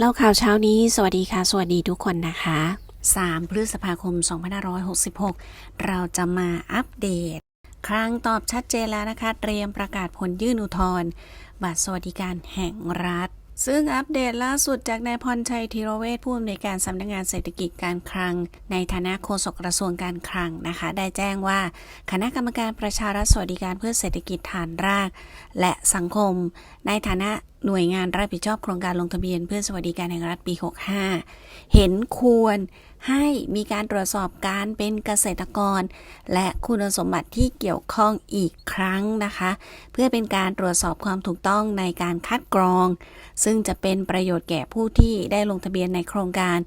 เล่าข่าวเช้านี้ สวัสดีค่ะ สวัสดีทุกคนนะคะ 3 พฤษภาคม 2566 เราจะมาอัปเดต ครั้งตอบชัดเจนแล้วนะคะ เตรียมประกาศผลยื่นอุทธรณ์บัตรสวัสดิการแห่งรัฐ ซึ่งอัปเดตล่าสุดจากนายพรชัยธีรเวชผู้อำนวยการสำนักงานเศรษฐกิจการคลัง ในฐานะโฆษกกระทรวงการคลังนะคะ ได้แจ้งว่า คณะกรรมการประชารัฐสวัสดิการเพื่อเศรษฐกิจฐานราก และสังคม ในฐานะหน่วยงานรับผิดชอบโครงการลงทะเบียนเพื่อสวัสดิการแห่งรัฐปี 65 เห็นควรให้มีการตรวจสอบการเป็นเกษตรกร และคุณสมบัติที่เกี่ยวข้องอีกครั้งนะคะ เพื่อเป็นการตรวจสอบความถูกต้องในการคัดกรอง ซึ่งจะเป็นประโยชน์แก่ผู้ที่ได้ลงทะเบียนในโครงการ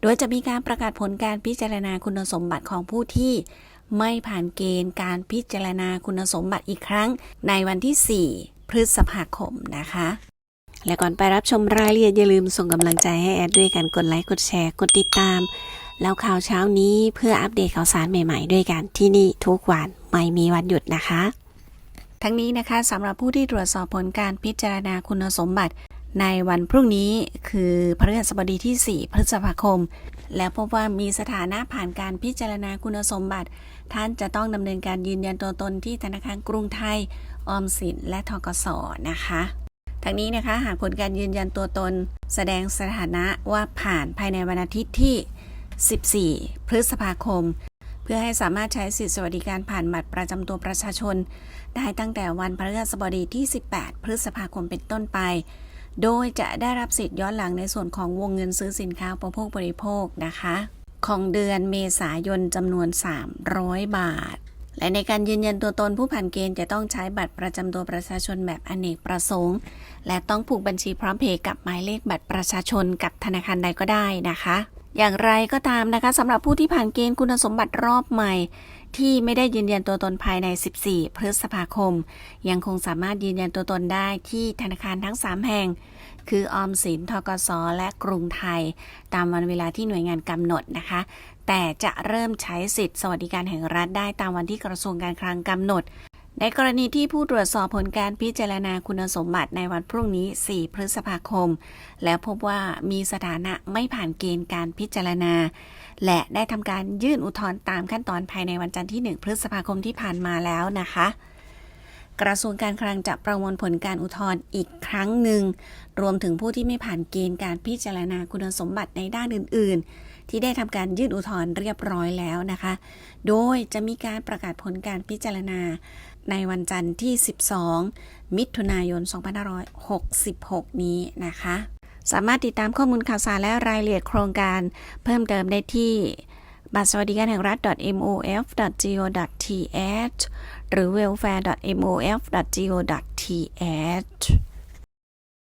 โดยจะมีการประกาศผลการพิจารณาคุณสมบัติของผู้ที่ไม่ผ่านเกณฑ์การพิจารณาคุณสมบัติอีกครั้งในวันที่ 4 พฤษภาคมนะคะ และก่อนไปรับชมรายละเอียดอย่าลืมส่งกำลังใจให้แอดด้วยกันกดไลค์กดแชร์กดติดตาม แล้วข่าวเช้านี้เพื่ออัปเดตข่าวสารใหม่ๆ ด้วยกันที่นี่ทุกวันไม่มีวันหยุดนะคะ ทั้งนี้นะคะสำหรับผู้ที่ตรวจสอบผลการพิจารณาคุณสมบัติ ในวันพรุ่งนี้คือพฤหัสบดีที่ 4 พฤษภาคม แล้วพบว่ามีสถานะผ่านการพิจารณาคุณสมบัติ ท่านจะต้องดำเนินการยืนยันตัวตนที่ธนาคารกรุงไทยออมสินและทกสนะคะ ทั้งนี้นะคะหากผลการยืนยันตัวตน แสดงสถานะว่าผ่านภายในวันอาทิตย์ที่ 14 พฤษภาคม เพื่อให้สามารถใช้สิทธิสวัสดิการผ่านบัตรประจำตัวประชาชน ได้ตั้งแต่วันพฤหัสบดีที่ 18 พฤษภาคมเป็นต้นไป โดยจะได้รับสิทธิ์ย้อนหลังในส่วนของวงเงินซื้อสินค้าอุปโภคบริโภคนะคะ ของเดือนเมษายนจำนวน 300 บาท และในการยืนยันตัวตนผู้ผ่านเกณฑ์จะต้องใช้บัตรประจำตัวประชาชนแบบอเนกประสงค์ และต้องผูกบัญชีพร้อมเพย์กับหมายเลขบัตรประชาชนกับธนาคารใดก็ได้นะคะ อย่างไรก็ตามนะคะสำหรับผู้ที่ผ่านเกณฑ์คุณสมบัติรอบใหม่ ที่ไม่ได้ยืนยันตัวตนภายใน 14 พฤษภาคม ยังคงสามารถยืนยันตัวตนได้ที่ธนาคารทั้ง 3 แห่ง คือออมสินทกสและกรุงไทย ตามวันเวลาที่หน่วยงานกำหนดนะคะ แต่จะเริ่มใช้สิทธิ์สวัสดิการแห่งรัฐได้ตามวันที่กระทรวงการคลังกำหนด ในกรณีที่ผู้ตรวจสอบผลการพิจารณาคุณสมบัติในวันพรุ่งนี้ 4 พฤษภาคม แล้วพบว่ามีสถานะไม่ผ่านเกณฑ์การพิจารณา และได้ทำการยื่นอุทธรณ์ตามขั้นตอนภายในวันจันทร์ที่ 1 พฤษภาคมที่ผ่านมาแล้วนะคะกระทรวงการคลังจะประมวลผลการอุทธรณ์อีกครั้งหนึ่ง รวมถึงผู้ที่ไม่ผ่านเกณฑ์การพิจารณาคุณสมบัติในด้านอื่นๆ ที่ได้ทำการยื่นอุทธรณ์เรียบร้อยแล้วนะคะ โดยจะมีการประกาศผลการพิจารณาในวันจันทร์ที่ 12 มิถุนายน 2566 นี้นะคะ สามารถติดตามข้อมูลข่าวสารและรายละเอียดโครงการเพิ่มเติมได้ที่บัตรสวัสดิการแห่งรัฐ mof.go.th หรือ welfare.mof.go.th